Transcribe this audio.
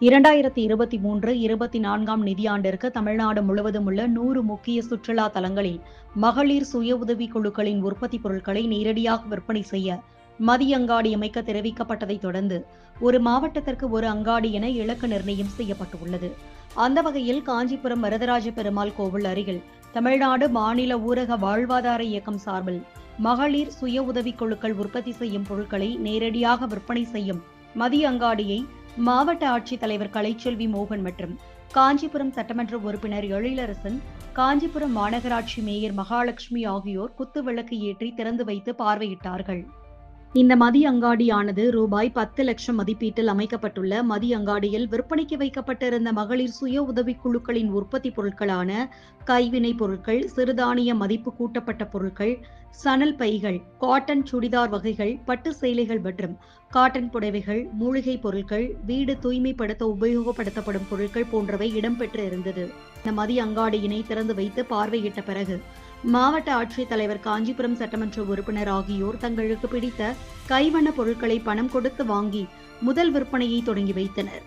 இரண்டாயிரத்தி இருபத்தி மூன்று இருபத்தி நான்காம் நிதியாண்டிற்கு தமிழ்நாடு முழுவதும் உள்ள நூறு முக்கிய சுற்றுலா தலங்களில் மகளிர் சுய உதவிக் குழுக்களின் உற்பத்தி பொருட்களை நேரடியாக விற்பனை செய்ய மதிய அங்காடி அமைக்க தெரிவிக்கப்பட்டதைத் தொடர்ந்து ஒரு மாவட்டத்திற்கு ஒரு அங்காடி என இலக்கு நிர்ணயம் செய்யப்பட்டுள்ளது. அந்த வகையில் காஞ்சிபுரம் வரதராஜ பெருமாள் கோவில் அருகில் தமிழ்நாடு மாநில ஊரக வாழ்வாதார இயக்கம் சார்பில் மகளிர் சுய உதவிக் குழுக்கள் உற்பத்தி செய்யும் பொருட்களை நேரடியாக விற்பனை செய்யும் மதிய அங்காடியை மாவட்ட ஆட்சித்தலைவர் கலைச்செல்வி மோகன் மற்றும் காஞ்சிபுரம் சட்டமன்ற உறுப்பினர் எழிலரசன் காஞ்சிபுரம் மாநகராட்சி மேயர் மகாலட்சுமி ஆகியோர் குத்து விளக்கு ஏற்றி திறந்து வைத்து பார்வையிட்டார்கள். இந்த மதி அங்காடியானது ரூபாய் பத்து லட்சம் மதிப்பீட்டில் அமைக்கப்பட்டுள்ள மதி அங்காடியில் விற்பனைக்கு வைக்கப்பட்டிருந்த மகளிர் சுய உதவிக்குழுக்களின் உற்பத்தி பொருட்களான கைவினை பொருட்கள் சிறுதானிய மதிப்பு கூட்டப்பட்ட பொருட்கள் சணல் பைகள் காட்டன் சுடிதார் வகைகள் பட்டு சேலைகள் மற்றும் காட்டன் புடவைகள் மூலிகை பொருட்கள் வீடு தூய்மைப்படுத்த உபயோகப்படுத்தப்படும் பொருட்கள் போன்றவை இடம்பெற்று இருந்தது இந்த மதி அங்காடியினை திறந்து வைத்து பார்வையிட்ட பிறகு மாவட்ட ஆட்சித்தலைவர் காஞ்சிபுரம் சட்டமன்ற உறுப்பினர் ஆகியோர் தங்களுக்கு பிடித்த கைவண்ண பொருட்களை பணம் கொடுத்து வாங்கி முதல் விற்பனையை தொடங்கி வைத்தனர்.